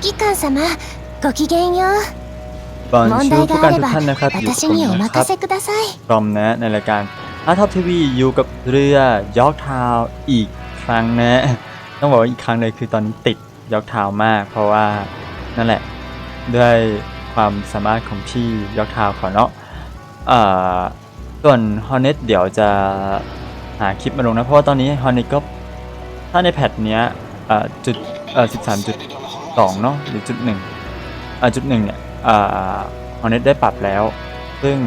揮官様ごきげんよう บอล 問 ชู 題 ผู้ が การ あれ ทุก ば ท่านนะครับอยู่กับ 私 ผม にお นะครั 任 บ せください กรมนะในรายการอาร์ทอปทีวีอยู่กับเรือยอกทาวอีกครั้งนะ ต้องบอกว่าอีกครั้งเลยคือตอนนี้ติดยอกทาวมาก เพราะว่านั่นแหละด้วยความสามารถของพี่ยอกทาวเขาเนาะเอ่อส่วนฮอ r เน็ตเดี๋ยวจะหาคลิปมาลงนะ เพราะว่าตอนนี้ฮอ r เน็ตก็ถ้าในแพทเนี้ยเอ่อจุดเอ่อสิบสามจุด สองเนาะหรือจุดหนึ่งอ่าจุดหนึ่งเนี่ยอ่าฮอ r เน็ตได้ปรับแล้ว ซึ่ง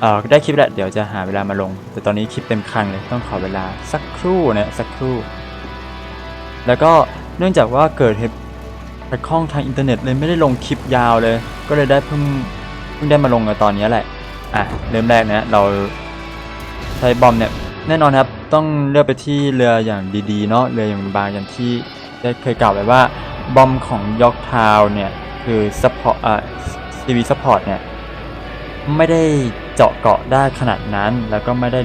เอ่อได้คลิปแล้วเดี๋ยวจะหาเวลามาลง แต่ตอนนี้คลิปเต็มครั้งเลยต้องขอเวลาสักครู่นะสักครู่ แล้วก็เนื่องจากว่าเกิดเหตุขัดข้องทางอินเทอร์เน็ตเลยไม่ได้ลงคลิปยาวเลย ก็เลยได้เพิ่งเพิ่งได้มาลงในตอนนี้แหละอะเริ่มแรกนะเราใช้บอมเนี่ยแน่นอนครับต้องเลือกไปที่เรืออย่างดีๆเนาะเรืออย่างบางอย่างที่ได้เคยกล่าวไว้ว่า บอมของยอกทาวเนี่ย คือซัพพอร์ตอ่าซีวีซัพพอร์ตเนี่ย ไม่ได้เจาะเกาะได้ขนาดนั้น แล้วก็ไม่ได้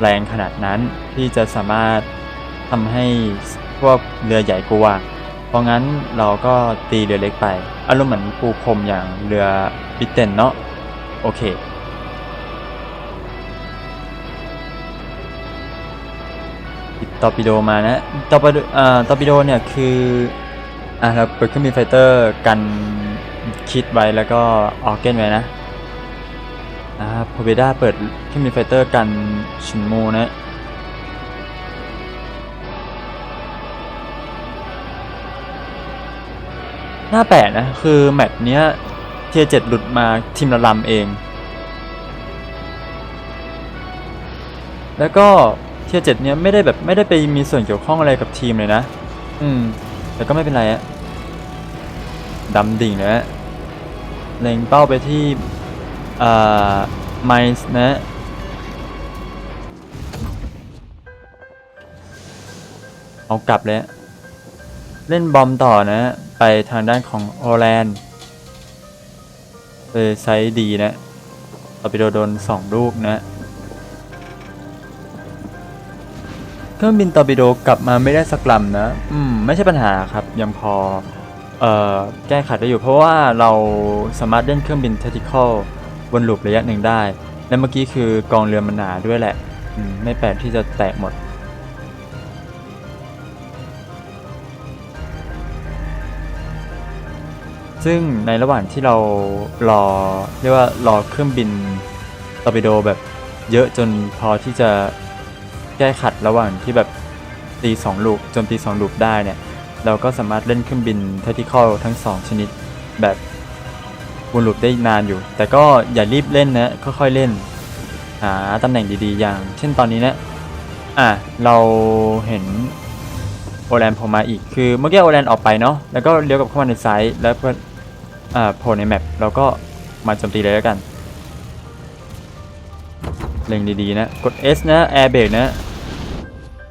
แรงขนาดนั้นที่จะสามารถทำให้พวกเรือใหญ่กลัว เพราะงั้นเราก็ตีเรือเล็กไป อารมณ์เหมือนปูพรมอย่างเรือบิเตนเนาะโอเคติดตอร์ปิโดมานะตอร์ปิโดอ่าตอร์ปิโดเนี่ยคือ อ่าเราเปิดเครื่องบินไฟเตอร์กันคิดไว้แล้วก็ออกเกนไว้นะอ่าพอเบด้าเปิดเครื่องบินไฟเตอร์กันชินโมนะหน้าแปลกนะ คือแมตช์เนี้ยเทียเจ็ดหลุดมาทีมละลำเอง แล้วก็เทียเจ็ดเนี้ยไม่ได้แบบไม่ได้ไปมีส่วนเกี่ยวข้องอะไรกับทีมเลยนะ อืม แต่ก็ไม่เป็นไรอะดำดิ่งเลยนะเล็งเป้าไปที่อ่าไมส์นะเอากลับเลยเล่นบอมต่อนะ ไปทางด้านของโอแลนด์เลยไซส์ดีนะตอร์ปิโดโดนสองลูกนะ เครื่องบินตอร์ปิโดกลับมาไม่ได้สักลำนะ อืม ไม่ใช่ปัญหาครับ ยังพอ เอ่อ แก้ไขได้อยู่เพราะว่าเราสามารถเล่นเครื่องบิน tactical วนลูประยะหนึ่งได้ และเมื่อกี้คือกองเรือมันหนาด้วยแหละ อืม ไม่แปลกที่จะแตกหมด ซึ่งในระหว่างที่เรารอเรียกว่ารอเครื่องบินตอร์ปิโดแบบเยอะจนพอที่จะ แก้ขัดระหว่างที่แบบตีสองลูกโจมตีสองลูกได้เนี่ย เราก็สามารถเล่นเครื่องบิน tactical ทั้งสองชนิดแบบวนลูปได้นานอยู่ แต่ก็อย่ารีบเล่นนะค่อยๆเล่นหาตำแหน่งดีๆ อย่าง เช่นตอนนี้นะอะเราเห็นโอแลนโผล่มาอีกคือเมื่อกี้โอแลนออกไปเนาะแล้วก็เลี้ยวกับเข้ามาในไซต์แล้วก็อ่าโผล่ในแมปเราก็มาโจมตีเลยแล้วกันเล็งดีๆนะ กด S นะ Air Brake นะ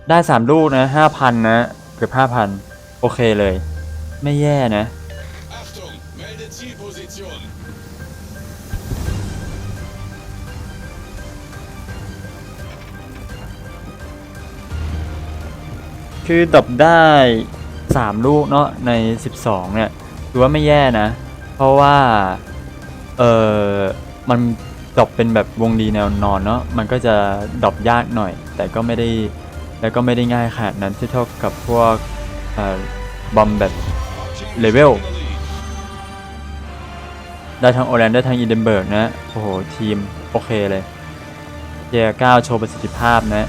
ได้3ลูกนะ5,000นะเกือบ5,000โอเคเลย ไม่แย่นะ Achtung, melde Zielposition. คือดรอปได้3ลูกเนาะใน12เนี่ยถือว่าไม่แย่นะ เพราะว่า เออมันดรอปเป็นแบบวงดีแนวนอนเนาะมันก็จะดรอปยากหน่อย แต่ก็ไม่ได้ แล้วก็ไม่ได้ง่ายขนาดนั้นที่เท่ากับพวกบอมแบบ Level. ได้ทั้งโอแลนด์ได้ทั้งอีเดนเบิร์กนะ โอ้โห ทีม โอเคเลยเจียก้าโชว์ประสิทธิภาพนะ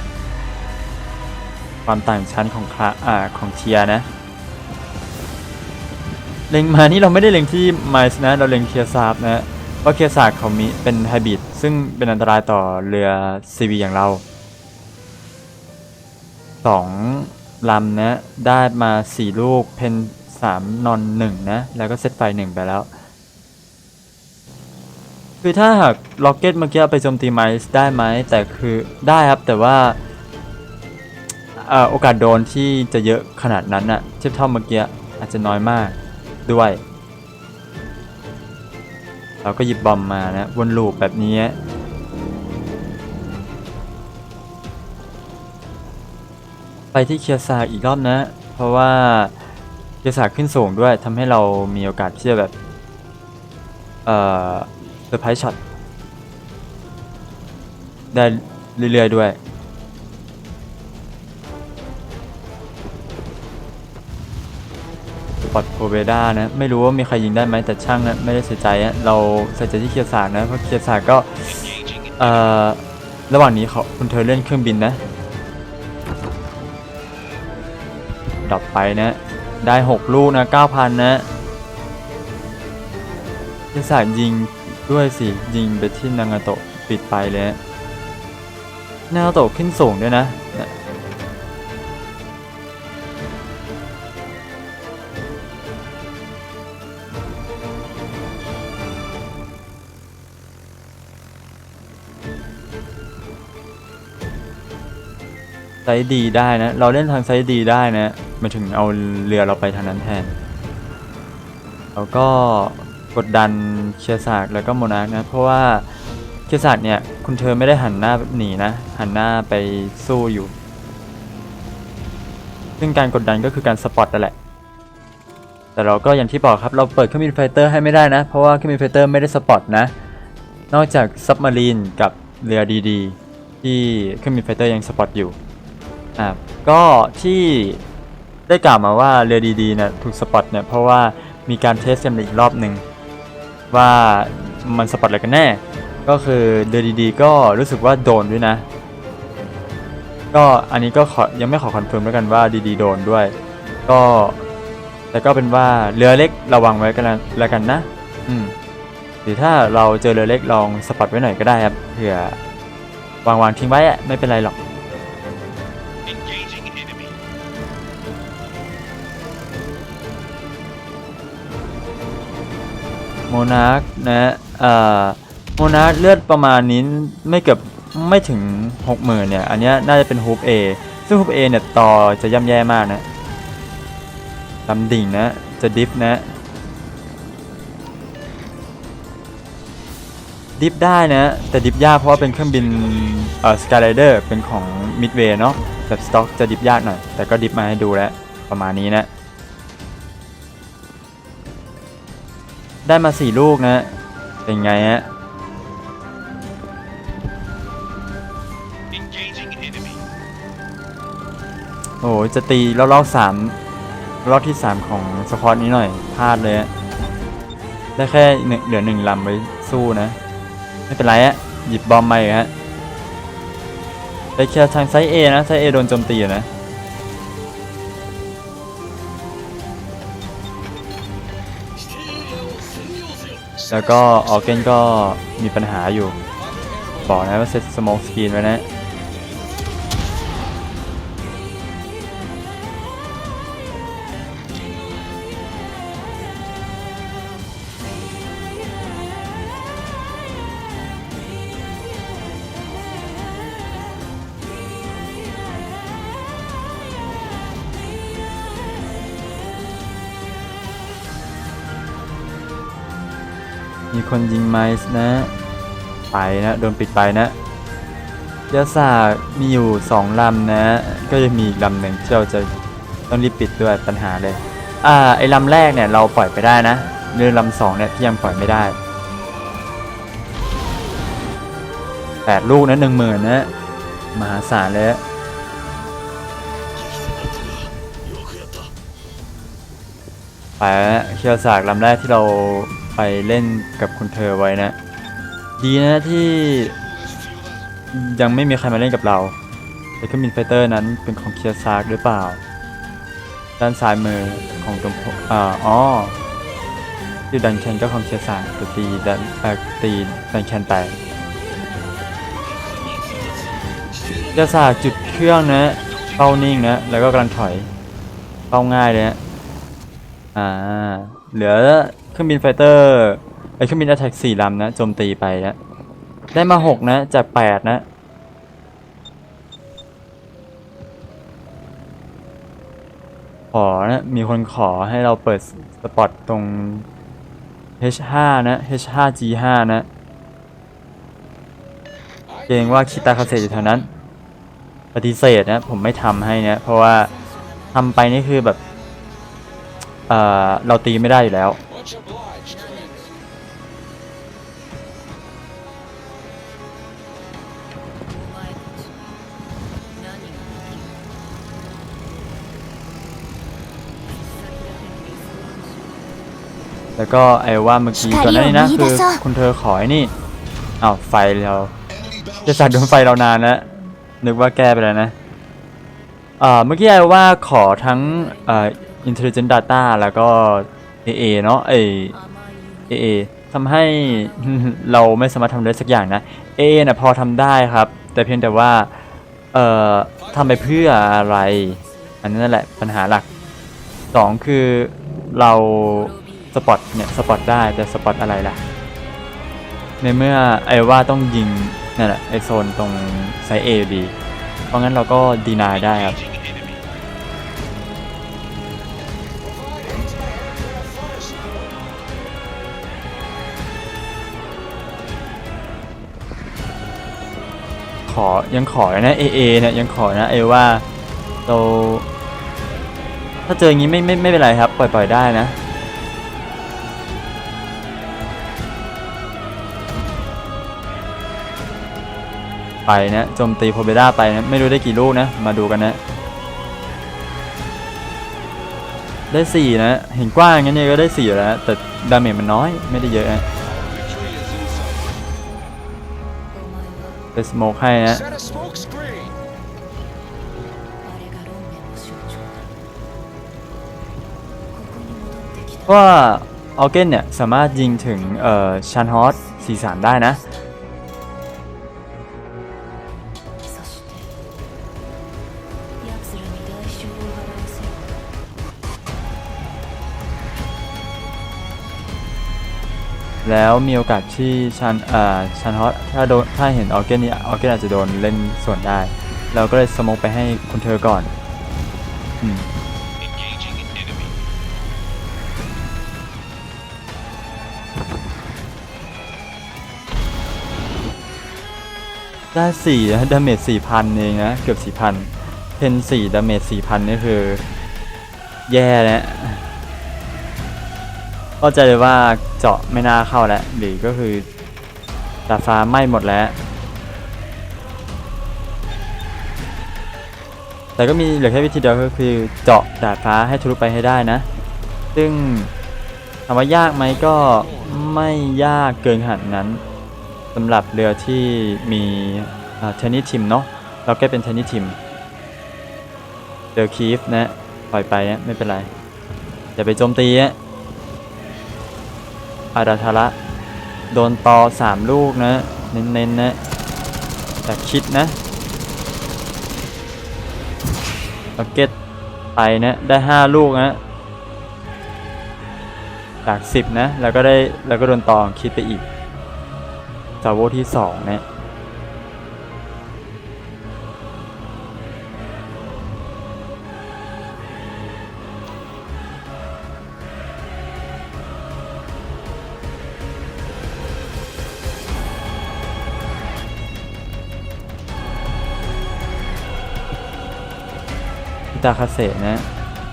ความต่างชั้นของคลาอ่าของเทียนะ เล็งมานี่เราไม่ได้เล็งที่ไมส์นะ เราเล็งเคียร์ซาบนะ เพราะเคียร์ซาบเขามีเป็นไฮบริดซึ่งเป็นอันตรายต่อเรือซีวีอย่างเรา สองลำนะ ได้มาสี่ลูก เพนสามนอนหนึ่งนะ แล้วก็เซตไฟหนึ่งไปแล้ว คือถ้าหากล็อกเก็ตเมื่อกี้ไปโจมตีไมส์ได้ไหม แต่คือได้ครับ แต่ว่าอโอกาสโดนที่จะเยอะขนาดนั้นน่ะเทียบเท่าเมื่อกี้อาจจะน้อยมากด้วย เราก็หยิบบอมมานะวนลูปแบบนี้ ที่เคียร์ซาอีกรอบนะ เพราะว่าเกียร์ศาขึ้นสูงด้วยทำให้เรามีโอกาสที่จะแบบ เอ่อเซอร์ไพรส์ช็อตได้เรื่อยๆด้วยปอตโคเวด้านะ ไม่รู้ว่ามีใครยิงได้ไหมแต่ช่างนะไม่ได้ใส่ใจอะเราใส่ใจที่เคียร์ศานะเพราะเคียร์ศาก็ เอ่อ ระหว่างนี้เขาคุณเธอเล่นเครื่องบินนะ ดรอปไปนะ ได้ 6 ลูกนะ 9,000 นะเคียร์ศาสตร์ยิงด้วยสิ ยิงไปที่นางาโตะปิดไปเลยนะนางาโตะขึ้นสูงด้วยนะไซดีได้นะ เราเล่นทางไซดีได้นะ มาถึงเอาเรือเราไปทางนั้นแทน แล้วก็กดดันเชียร์ศาสตร์แล้วก็โมนาร์กนะ เพราะว่าเชียร์ศาสตร์เนี่ยคุณเธอไม่ได้หันหน้าหนีนะ หันหน้าไปสู้อยู่ ซึ่งการกดดันก็คือการสปอตนั่นแหละ แต่เราก็อย่างที่บอกครับเราเปิดเครื่องบินไฟเตอร์ให้ไม่ได้นะ เพราะว่าเครื่องบินไฟเตอร์ไม่ได้สปอตนะ นอกจากซับมารีนกับเรือดีๆที่เครื่องบินไฟเตอร์ยังสปอตอยู่อ่าก็ที่ ได้กล่าวมาว่าเรือดีๆเนี่ยถูกสปอตเนี่ยเพราะว่ามีการเทสกันอีกรอบหนึ่งว่ามันสปอตอะไรกันแน่ ก็คือเรือดีๆ ก็รู้สึกว่าโดนด้วยนะ ก็อันนี้ก็ขอยังไม่ขอคอนเฟิร์มแล้วกันว่าดีๆ โดนด้วย ก็แต่ก็เป็นว่าเรือเล็กระวังไว้กันแล้วกันนะ อืมหรือถ้าเราเจอเรือเล็กลองสปอตไว้หน่อยก็ได้ครับเผื่อวางๆทิ้งไว้ไม่เป็นไรหรอก โมนาร์กนะเอ่อโมนาร์กเลือดประมาณนี้ไม่เกือบไม่ถึง 60,000เนี่ย อันเนี้ยน่าจะเป็นฮูป A ซึ่งฮูป A เนี่ยต่อจะย่ำแย่มากนะลำดิ่งนะ จะดิฟนะ ดิฟได้นะ แต่ดิฟยากเพราะว่าเป็นเครื่องบินเอ่อสกายไรเดอร์เป็นของมิดเวย์เนาะแบบสต็อกจะดิฟยากหน่อย แต่ก็ดิฟมาให้ดูแล้ว ประมาณนี้นะ ได้มาสี่ลูกนะ เป็นไงฮะ Engaging enemy. โอ้โหจะตีรอบๆสามรอบที่สามของสควอตนี้หน่อยพลาดเลยฮะได้แค่หนึ่งเหลือหนึ่งลำไว้สู้นะ ไม่เป็นไรฮะหยิบบอมมาอีกฮะไปเคลียร์ทางไซส์เอนะไซส์เอโดนโจมตีอยู่นะ แล้วก็ออเกนก็มีปัญหาอยู่ บอกนะว่าเซตสโมกสกรีนไว้นะ มีคนยิงไมส์นะ ไปนะ โดนปิดไปนะยาศามีอยู่สองลำนะ ก็จะมีอีกลำหนึ่งที่เราจะต้องรีบปิดด้วยปัญหาเลย อ่า ไอ้ลำแรกเนี่ยเราปล่อยไปได้นะ เรือลำสองเนี่ยที่ยังปล่อยไม่ได้แปดลูกนะหนึ่งหมื่นนะมหาศาลเลย ไปเคียวสากลำแรกที่เรา ไปเล่นกับคุณเธอไว้นะ ดีนะที่ยังไม่มีใครมาเล่นกับเราแต่เครื่องบินไฟเตอร์นั้นเป็นของเคียวซากหรือเปล่า ด้านซ้ายมือของตรงอ่าอ๋อที่ดันแคนก็ของเคียวซากแต่ตีดันเอ่ตีดันแคนไปเคียวซากจุดเครื่องนะเป้านิ่งนะ แล้วก็กำลังถอยเป้าง่ายเลยนะอ่า เหลือ รื่องบินไฟเตอร์ไอเครื่องบิน a อ t แทกสี่ลำนะโจมตีไปนะได้มาหกนะจากแปดนะขอนะมีคนขอให้เราเปิดสปอตตรง H5 นะ H5 G5 นะเกรงว่าคิตาคาเซอยู่แถวนั้น ปฏิเสธนะผมไม่ทำให้นะเพราะว่าทำไปนี่คือแบบ เอ่อ เราตีไม่ได้อยู่แล้ว Much obliged, Commander. แล้วก็ไอ้ว่าเมื่อกี้ก่อนหน้านี้นะคือคุณเธอขอไอ้นี่อ้าวไฟเราจะสัตว์โดนไฟเรานานแล้วนึกว่าแก้ไปแล้วนะอ่าเมื่อกี้ไอ้ว่าขอทั้งอ่า intelligent data แล้วก็ AA เนาะไอ AA ทำให้เราไม่สามารถทำได้สักอย่างนะ AA นะพอทำได้ครับ แต่เพียงแต่ว่า เอ่อทำไปเพื่ออะไร อันนั้นแหละปัญหาหลักสองคือเราสปอตเนี่ยสปอตได้แต่สปอตอะไรล่ะ ในเมื่อไอ้ว่าต้องยิงนั่นแหละไอโซนตรงไซส์ A ดี เพราะงั้นเราก็ดีนายได้ครับ อยังขอนะ AA เอนี่ยยังขอนะไอว่าเราถ้าเจออย่างนี้ไม่ไม่ไม่เป็นไรครับ ปล่อยปล่อยได้นะไปนะโจมตีโพเบด้าไปนะไม่รู้ได้กี่ลูกนะ มาดูกันนะ ได้สี่นะ เห็นกว้างงั้นเนี่ยก็ได้สี่แล้วแต่ดาเมจมันน้อยไม่ได้เยอะนะ ไปสโมกให้นะ Set a smoke screen. เพราะว่าออเกนเนี่ย สามารถยิงถึงเอ่อชันฮอส43ได้นะ แล้วมีโอกาสที่ชันเอ่อชันฮอตถ้าโดนถ้าเห็นออเกนนี่ออเกนอาจจะโดนเล่นส่วนได้ เราก็เลยสมกไปให้คุณเธอก่อนอืมได้สี่นะดาเมจสี่พันเองนะ เกือบสี่พันเพนสี่ดาเมจสี่พันนี่คือ แย่แล้ว เข้าใจเลยว่าเจาะไม่น่าเข้าแล้วหรือก็คือดาดฟ้าไหม้หมดแล้ว แต่ก็มีเหลือแค่วิธีเดียวก็คือเจาะดาดฟ้าให้ทะลุไปให้ได้นะ ซึ่งถามว่ายากไหมก็ไม่ยากเกินขนาดนั้นสำหรับเรือที่มีเทนนิสทีมเนาะเราแก้เป็นเทนนิสทีมเรือคีฟนะปล่อยไปนะไม่เป็นไรอย่าไปโจมตีนะ อาราทาระโดนตอสามลูกนะ เน้นๆนะแต่คิดนะล็อกเก็ตไปนะได้ห้าลูกนะจากสิบนะ แล้วก็ได้แล้วก็โดนตองคิดไปอีกจาโวที่สองเนี่ย ตาคาเซนะ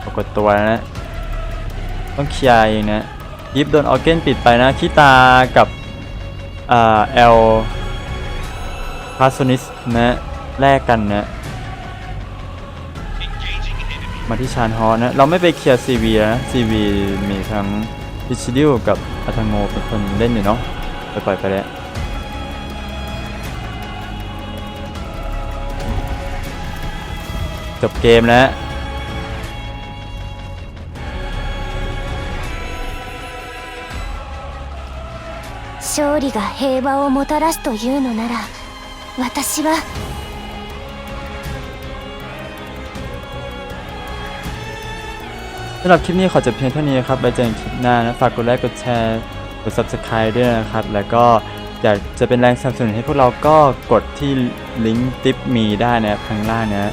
ปรากฏตัวนะต้องเคลียร์เองนะยิปโดนออเกนปิดไปนะคิตากับอ่าเอลพาสนิสนะแลกกันนะมาที่ชานฮอนะเราไม่ไปเคลียร์ซีวีนะซีวีมีทั้งพิชิดิวกับอัตังโงเป็นคนเล่นอยู่เนาะไปปล่อยไปแล้ว จบเกมแล้ว 勝利が平和をもたらすというのなら私は สำหรับคลิปนี้ขอจบเพียงเท่านี้นะครับไว้เจอกันคลิปหน้านะ ฝากกดไลค์ กดแชร์ กด subscribe ด้วยนะครับ แล้วก็อยากจะเป็นแรงสนับสนุนให้พวกเราก็กดที่ลิงก์ติปมีได้นะครับข้างล่างนะ